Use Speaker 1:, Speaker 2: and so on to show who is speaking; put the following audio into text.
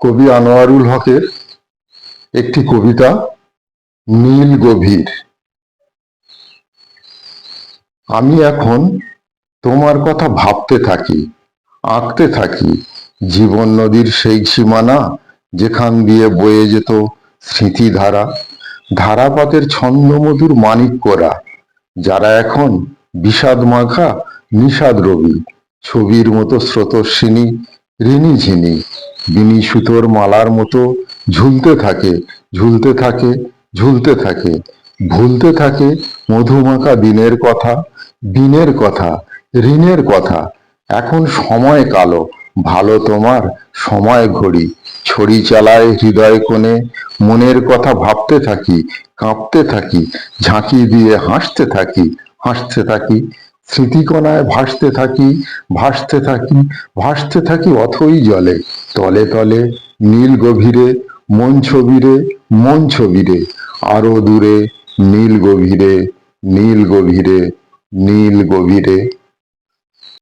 Speaker 1: কবি আনোয়ারুল হকের একটি কবিতা, নীল গভীর। আমি এখন তোমার কথা ভাবতে থাকি, আঁকতে থাকি। জীবন নদীর সেই সীমানা যেখান দিয়ে বয়ে যেত স্মৃতিধারা, ধারাপাতের ছন্দমধুর মানিক করা যারা এখন বিষাদ মাখা নিষাদ রবি ছবির মতো স্রোতস্বিনী ঋণী ঝিনি, বিনি সুতোর মালার মতো ঝুলতে থাকে ঝুলতে থাকে ঝুলতে থাকে, ভুলতে থাকে মধুমাখা দিনের কথা দিনের কথা, ঋণের কথা। এখন সময় কালো, ভালো তোমার সময় ঘড়ি। ছড়ি চালায় হৃদয় কোণে, মনের কথা ভাবতে থাকি, কাঁপতে থাকি, ঝাঁকি দিয়ে হাসতে থাকি হাসতে থাকি স্মৃতিকণায় ভাসতে থাকি ভাসতে থাকি ভাসতে থাকি অথই জলে, তলে তলে, নীল গভীরে, মন ছবিরে মন ছবিরে, আরও দূরে, নীল গভীরে নীল গভীরে নীল গভীরে।